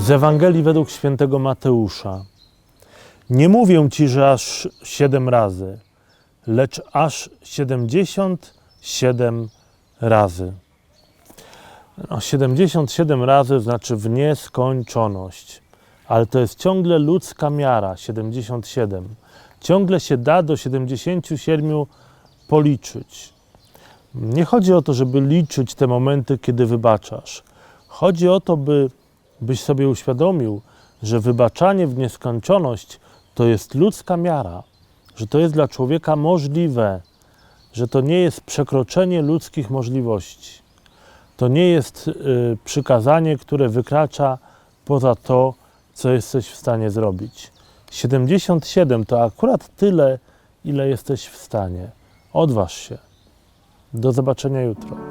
Z Ewangelii według świętego Mateusza. Nie mówię ci, że aż siedem razy, lecz aż siedemdziesiąt siedem razy. No, 77 razy znaczy w nieskończoność, ale to jest ciągle ludzka miara 77. Ciągle się da do 77 policzyć. Nie chodzi o to, żeby liczyć te momenty, kiedy wybaczasz. Chodzi o to, by, byś sobie uświadomił, że wybaczanie w nieskończoność to jest ludzka miara, że to jest dla człowieka możliwe, że to nie jest przekroczenie ludzkich możliwości. To nie jest y, przykazanie, które wykracza poza to, co jesteś w stanie zrobić. 77 to akurat tyle, ile jesteś w stanie. Odważ się. Do zobaczenia jutro.